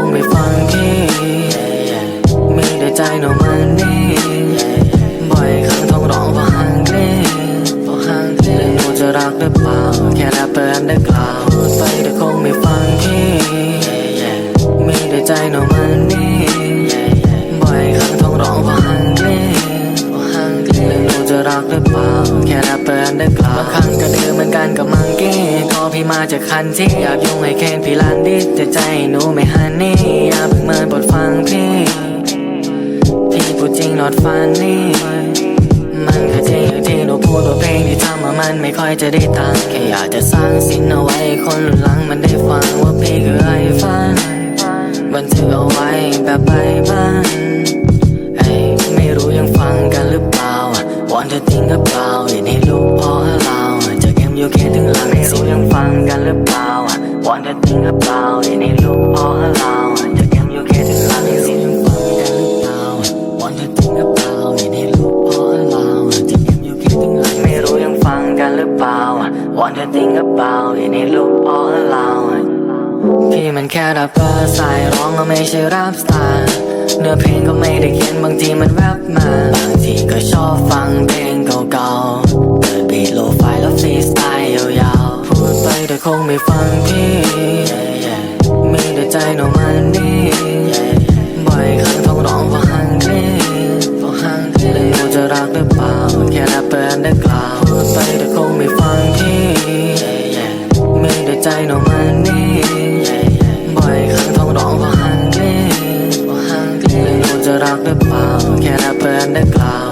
งไม่ฟังพี่มีแต่ใจน้องมันนี่บ่อยครั้งต้องร้องเพราะห่างนี่เพราะห่างนี่หนูจะรักหรือเปล่าแค่แลเตือนได้กล่าวไปแต่คงไม่ฟังพี่มีแต่ใจน้องมันนี่บ่อยครั้งต้องร้องเพราะห่างนี่เพราะห่างนี่หนูจะรักหรือเปล่าแค่แลเตือนได้กล่าวบางครั้งก็ดือเหมือนกันกับมังกี้ พี่มาจากคันที่อยากยุ่งให้แคนพี่ลันดิแต่ใจหนูไม่หันนี่อย่าเพิ่งเมินบทฟังพี่ พี่พูดจริงนอดฟันนี่มันก็จริงอย่างที่หนูพูดว่าเพลงที่ทำมามันไม่ค่อยจะได้ตังค์แค่อยากจะสร้างสิ่งเอาไว้คนรุ่นหลังมันได้ฟังว่าพี่คือไอ้ฟันบันทึกเอาไว้แบบใบบ้าน วันจะทิ้งกับเปล่าเห็นให้ลูกพ่อเราจากเอ็มยูเคถึงหลังไม่รู้ยังฟังกันหรือเปล่าวันจะทิ้งกับเปล่าเห็นให้ลูกพ่อเราจากเอ็มยูเคถึงลังไม่รู้ยังฟังกันหรือเปล่าวันจะทิ้งกับเปล่าเห็นให้ลูกพ่อเราพี่มันแค่แรปเปอร์สายร้องก็ไม่ใช่แรปสตาร์เนื้อเพลงก็ไม่ได้เขียนบางทีมันแรปมาบางทีก็ชอบฟังเพลง คงไม่ฟังพี่มีแต่ใจหนูมันนี่บ่อยครั้งท้องร้องเพราะห่างเกลเพราะห่างเกลเลยจะรักหรือเปล่าแค่แรปเปอร์อันเดอร์กล่าวพูดไปแต่คงไม่ฟังพี่มีแต่ใจหนูมันนี่บ่อยครั้งท้องร้องเพราะห่างเกลเพราะห่างเกลเลยจะรักหรือเปล่าแค่แรปเปอร์อันเดอร์กล่าว